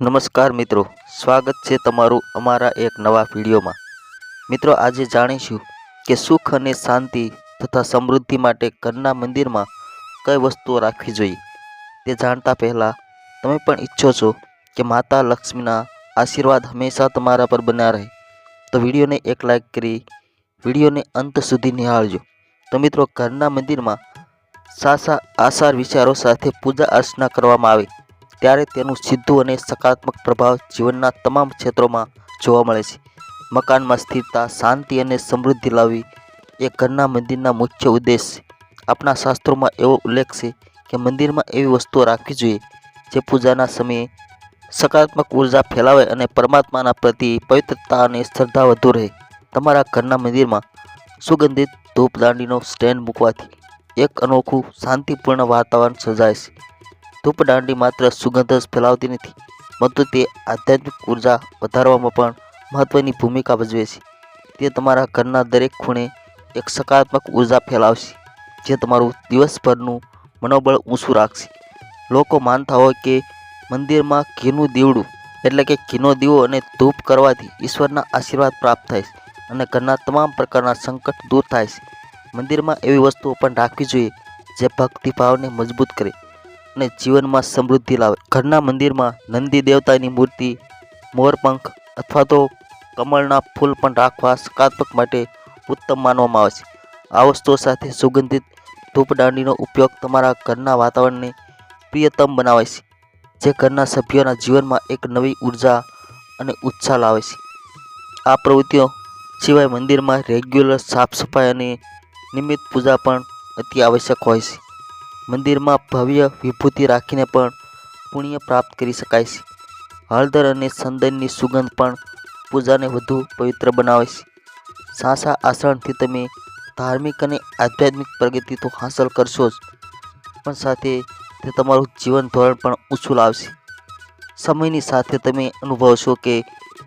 નમસ્કાર મિત્રો, સ્વાગત છે તમારું અમારા એક નવા વિડીયોમાં. મિત્રો, આજે જાણીશું કે સુખ અને શાંતિ તથા સમૃદ્ધિ માટે ઘરના મંદિરમાં કઈ વસ્તુઓ રાખવી જોઈએ. તે જાણતા પહેલાં, તમે પણ ઈચ્છો છો કે માતા લક્ષ્મીના આશીર્વાદ હંમેશા તમારા પર બન્યા રહે, તો વિડીયોને એક લાઈક કરી વિડીયોને અંત સુધી નિહાળજો. તો મિત્રો, ઘરના મંદિરમાં સાસા આસાર વિચારો સાથે પૂજા અર્ચના કરવામાં આવે. ત્યારે તેનું સીધું અને સકારાત્મક પ્રભાવ જીવનના તમામ ક્ષેત્રોમાં જોવા મળે છે. મકાનમાં સ્થિરતા, શાંતિ અને સમૃદ્ધિ લાવવી એ ઘરના મંદિરના મુખ્ય ઉદ્દેશ છે. આપણા શાસ્ત્રોમાં એવો ઉલ્લેખ છે કે મંદિરમાં એવી વસ્તુઓ રાખવી જોઈએ જે પૂજાના સમયે સકારાત્મક ઊર્જા ફેલાવે અને પરમાત્માના પ્રતિ પવિત્રતા અને શ્રદ્ધા વધુ રહે. તમારા ઘરના મંદિરમાં સુગંધિત ધૂપદાંડીનો સ્ટેન્ડ મૂકવાથી એક અનોખું શાંતિપૂર્ણ વાતાવરણ સર્જાય છે. ધૂપદાંડી માત્ર સુગંધ જ ફેલાવતી નથી, પરંતુ તે આધ્યાત્મિક ઊર્જા વધારવામાં પણ મહત્ત્વની ભૂમિકા ભજવે છે. તે તમારા ઘરના દરેક ખૂણે એક સકારાત્મક ઊર્જા ફેલાવશે, જે તમારું દિવસભરનું મનોબળ ઊંચું રાખશે. લોકો માનતા હોય કે મંદિરમાં ઘીનું દીવડું, એટલે કે ઘીનો દીવો અને ધૂપ કરવાથી ઈશ્વરના આશીર્વાદ પ્રાપ્ત થાય છે અને ઘરના તમામ પ્રકારના સંકટ દૂર થાય છે. મંદિરમાં એવી વસ્તુઓ પણ રાખવી જોઈએ, જે ભક્તિભાવને મજબૂત કરે. અને જીવનમાં સમૃદ્ધિ લાવે. ઘરના મંદિરમાં નંદી દેવતાની મૂર્તિ મોરપંખ અથવા તો કમળના ફૂલ પણ રાખવા સકારાત્મક માટે ઉત્તમ માનવામાં આવે છે. આ વસ્તુઓ સાથે સુગંધિત ધૂપદાંડીનો ઉપયોગ તમારા ઘરના વાતાવરણને પ્રિયતમ બનાવે છે, જે ઘરના સભ્યોના જીવનમાં એક નવી ઊર્જા અને ઉત્સાહ લાવે છે. આ પ્રવૃત્તિઓ સિવાય મંદિરમાં રેગ્યુલર સાફ સફાઈ અને નિયમિત પૂજા પણ અતિ આવશ્યક હોય છે. મંદિરમાં ભવ્ય વિભૂતિ રાખીને પણ પુણ્ય પ્રાપ્ત કરી શકાય છે. હળદર અને સંદનની સુગંધ પણ પૂજાને વધુ પવિત્ર બનાવે છે. સાસા આસરણથી તમે ધાર્મિક અને આધ્યાત્મિક પ્રગતિ તો હાંસલ કરશો જ, પણ સાથે તે તમારું જીવન ધોરણ પણ ઊંચું લાવશે સમયની સાથે તમે અનુભવશો કે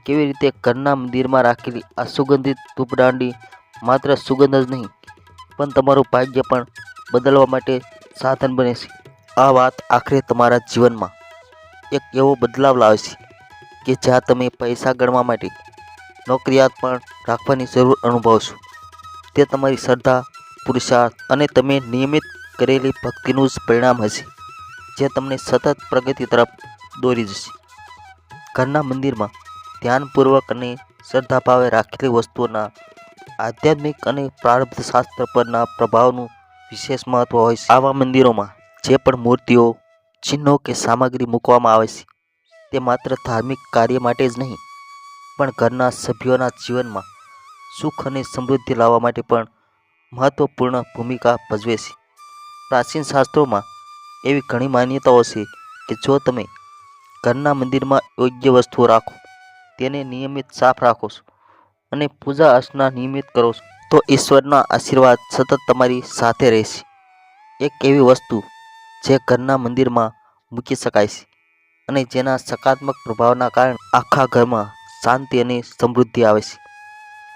કેવી રીતે ઘરના મંદિરમાં રાખેલી આ સુગંધિત ધૂપદાંડી માત્ર સુગંધ જ નહીં, પણ તમારું ભાગ્ય પણ બદલવા માટે સાધન બને છે. આ વાત આખરે તમારા જીવનમાં એક એવો બદલાવ લાવે છે કે જ્યાં તમે પૈસા ગણવા માટે નોકરિયાત પણ રાખવાની જરૂર અનુભવશો. તે તમારી શ્રદ્ધા, પુરુષાર્થ અને તમે નિયમિત કરેલી ભક્તિનું જ પરિણામ હશે, જે તમને સતત પ્રગતિ તરફ દોરી જશે. ઘરના મંદિરમાં ધ્યાનપૂર્વક અને શ્રદ્ધાભાવે રાખેલી વસ્તુઓના આધ્યાત્મિક અને પ્રારબ્ધ શાસ્ત્ર પરના પ્રભાવનું વિશેષ મહત્ત્વ હોય છે. આવા મંદિરોમાં જે પણ મૂર્તિઓ, ચિહ્નો કે સામગ્રી મૂકવામાં આવે છે, તે માત્ર ધાર્મિક કાર્ય માટે જ નહીં, પણ ઘરના સભ્યોના જીવનમાં સુખ અને સમૃદ્ધિ લાવવા માટે પણ મહત્ત્વપૂર્ણ ભૂમિકા ભજવે છે. પ્રાચીન શાસ્ત્રોમાં એવી ઘણી માન્યતાઓ છે કે જો તમે ઘરના મંદિરમાં યોગ્ય વસ્તુઓ રાખો, તેને નિયમિત સાફ રાખો છો અને પૂજા અર્ચના નિયમિત કરો છો તો ઈશ્વરના આશીર્વાદ સતત તમારી સાથે રહેશે. એક એવી વસ્તુ જે ઘરના મંદિરમાં મૂકી શકાય છે અને જેના સકારાત્મક પ્રભાવના કારણે આખા ઘરમાં શાંતિ અને સમૃદ્ધિ આવે છે.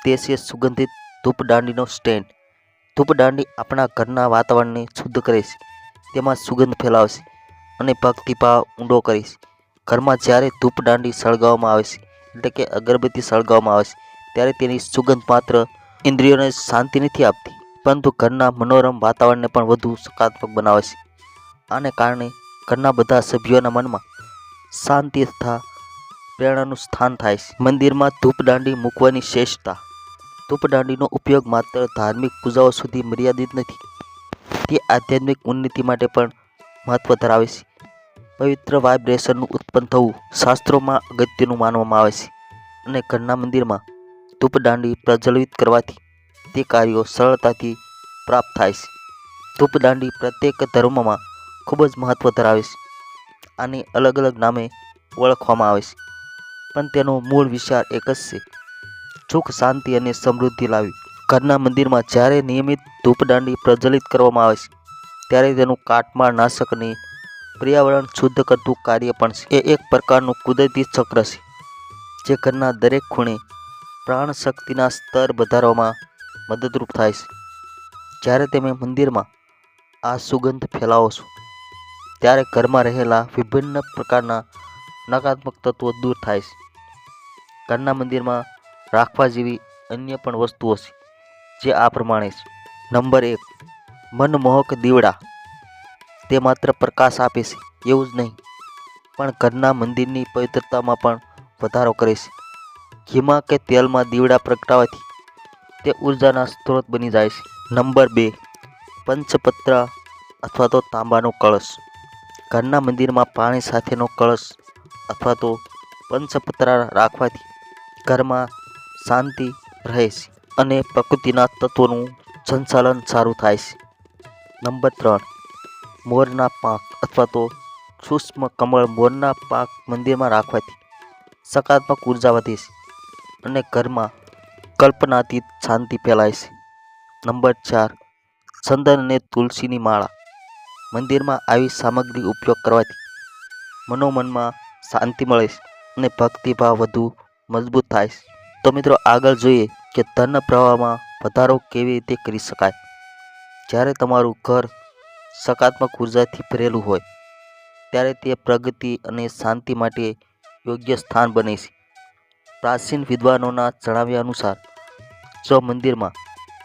તે છે સુગંધિત ધૂપદાંડીનો સ્ટેન્ડ. ધૂપદાંડી આપણા ઘરના વાતાવરણને શુદ્ધ કરે છે. તેમાં સુગંધ ફેલાવશે અને ભક્તિભાવ ઊંડો કરે છે. ઘરમાં જ્યારે ધૂપદાંડી સળગાવવામાં આવે છે, એટલે કે અગરબત્તી સળગાવવામાં આવે છે, ત્યારે તેની સુગંધ માત્ર ઇન્દ્રિયોને શાંતિ નથી આપતી, પરંતુ ઘરના મનોરમ વાતાવરણને પણ વધુ સકારાત્મક બનાવે છે. આને કારણે ઘરના બધા સભ્યોના મનમાં શાંતિ તથા પ્રેરણાનું સ્થાન થાય છે. મંદિરમાં ધૂપદાંડી મૂકવાની શ્રેષ્ઠતા. ધૂપદાંડીનો ઉપયોગ માત્ર ધાર્મિક પૂજાઓ સુધી મર્યાદિત નથી, તે આધ્યાત્મિક ઉન્નતિ માટે પણ મહત્ત્વ ધરાવે છે. પવિત્ર વાઇબ્રેશનનું ઉત્પન્ન થવું શાસ્ત્રોમાં અગત્યનું માનવામાં આવે છે અને ઘરના મંદિરમાં ધૂપદાંડી પ્રજ્વલિત કરવાથી તે કાર્યો સરળતાથી પ્રાપ્ત થાય છે. ધૂપદાંડી પ્રત્યેક ધર્મમાં ખૂબ જ મહત્ત્વ ધરાવે છે આને અલગ અલગ નામે ઓળખવામાં આવે છે. પણ તેનો મૂળ વિચાર એક જ છે. સુખ, શાંતિ અને સમૃદ્ધિ લાવી. ઘરના મંદિરમાં જ્યારે નિયમિત ધૂપદાંડી પ્રજ્વલિત કરવામાં આવે છે, ત્યારે તેનું કાટમાળ નાશક અને પર્યાવરણ શુદ્ધ કરતું કાર્ય પણ છે. એ એક પ્રકારનું કુદરતી ચક્ર છે, જે ઘરના દરેક ખૂણે પ્રાણ શક્તિના સ્તર વધારવામાં મદદરૂપ થાય છે. જ્યારે તમે મંદિરમાં આ સુગંધ ફેલાવો છો, ત્યારે ઘરમાં રહેલા વિભિન્ન પ્રકારના નકારાત્મક તત્વો દૂર થાય છે. ઘરના મંદિરમાં રાખવા જેવી અન્ય પણ વસ્તુઓ છે, જે આ પ્રમાણે છે. નંબર એક, મનમોહક દીવડા. તે માત્ર પ્રકાશ આપે છે, એવું જ નહીં, પણ ઘરના મંદિરની પવિત્રતામાં પણ વધારો કરે છે. ઘીમાં કે તેલમાં દીવડા પ્રગટાવવાથી તે ઉર્જાના સ્ત્રોત બની જાય છે. નંબર બે, પંચપત્ર અથવા તો તાંબાનો કળશ. ઘરના મંદિરમાં પાણી સાથેનો કળશ અથવા તો પંચપત્ર રાખવાથી ઘરમાં શાંતિ રહે છે અને પ્રકૃતિના તત્વોનું સંચાલન સારું થાય છે. નંબર ત્રણ, મોરના પાંખ અથવા તો સૂક્ષ્મ કમળ મોરના પાંખ મંદિરમાં રાખવાથી સકારાત્મક ઊર્જા વધે છે. અને ઘરમાં કલ્પનાતીત શાંતિ ફેલાય નંબર ચાર ચંદન અને તુલસીની માળા. મંદિરમાં આવી સામગ્રી ઉપયોગ કરવાથી મનોમનમાં શાંતિ મળે છે અને ભક્તિભાવ વધુ મજબૂત થાય છે. તો મિત્રો, આગળ જોઈએ કે ધન પ્રવાહમાં વધારો કેવી રીતે કરી શકાય. જ્યારે તમારું ઘર સકારાત્મક ઉર્જાથી ભરેલું હોય, ત્યારે તે પ્રગતિ અને શાંતિ માટે યોગ્ય સ્થાન બને છે. પ્રાચીન વિદ્વાનોના જણાવ્યા અનુસાર, જો મંદિરમાં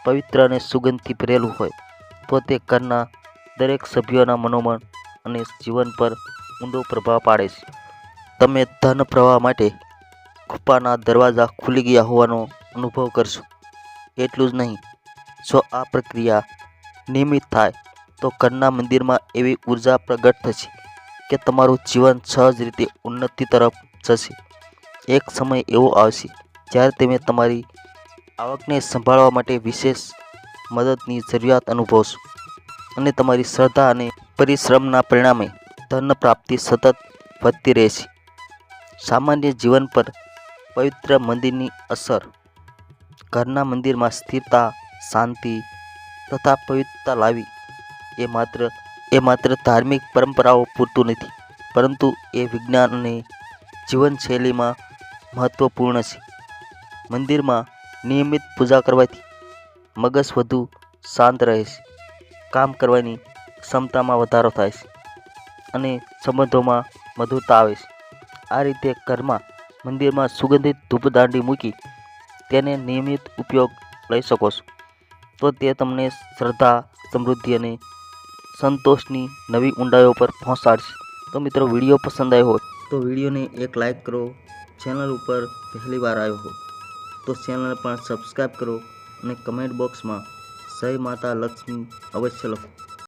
પવિત્ર અને સુગંધથી ભરેલું હોય, તો તે ઘરના દરેક સભ્યોના મનોમન અને જીવન પર ઊંડો પ્રભાવ પાડે છે. તમે ધન પ્રવાહ માટે કૃપાના દરવાજા ખુલી ગયા હોવાનો અનુભવ કરશો. એટલું જ નહીં, જો આ પ્રક્રિયા નિયમિત થાય, તો ઘરના મંદિરમાં એવી ઊર્જા પ્રગટ થશે કે તમારું જીવન સહજ રીતે ઉન્નતિ તરફ જશે. એક સમય એવો આવશે જ્યારે તમે તમારી આવકને સંભાળવા માટે વિશેષ મદદની જરૂરિયાત અનુભવશો અને તમારી શ્રદ્ધા અને પરિશ્રમના પરિણામે ધન પ્રાપ્તિ સતત વધતી રહેશે. સામાન્ય જીવન પર પવિત્ર મંદિરની અસર, ઘરના મંદિરમાં સ્થિરતા, શાંતિ તથા પવિત્રતા લાવી એ માત્ર એ માત્ર ધાર્મિક પરંપરાઓ પૂરતું નથી, પરંતુ એ વિજ્ઞાન અને જીવનશૈલીમાં મહત્ત્વપૂર્ણ છે. મંદિરમાં નિયમિત પૂજા કરવાથી મગજ વધુ શાંત રહે છે. કામ કરવાની ક્ષમતામાં વધારો થાય છે અને સંબંધોમાં મધુરતા આવે છે. આ રીતે ઘરમાં મંદિરમાં સુગંધિત ધૂપદાંડી મૂકી તેને નિયમિત ઉપયોગ લઈ શકો છો. તો તે તમને શ્રદ્ધા, સમૃદ્ધિ અને સંતોષની નવી ઊંડાઈઓ પર પહોંચાડશે. તો મિત્રો વીડિયો પસંદ આવ્યો હોય તો વિડીયોને એક લાઈક કરો ચેનલ ઉપર પહેલી વાર આવ્યો હો તો ચેનલ પણ સબસ્ક્રાઈબ કરો અને કમેન્ટ બોક્સમાં જય માતા લક્ષ્મી અવશ્ય લખો.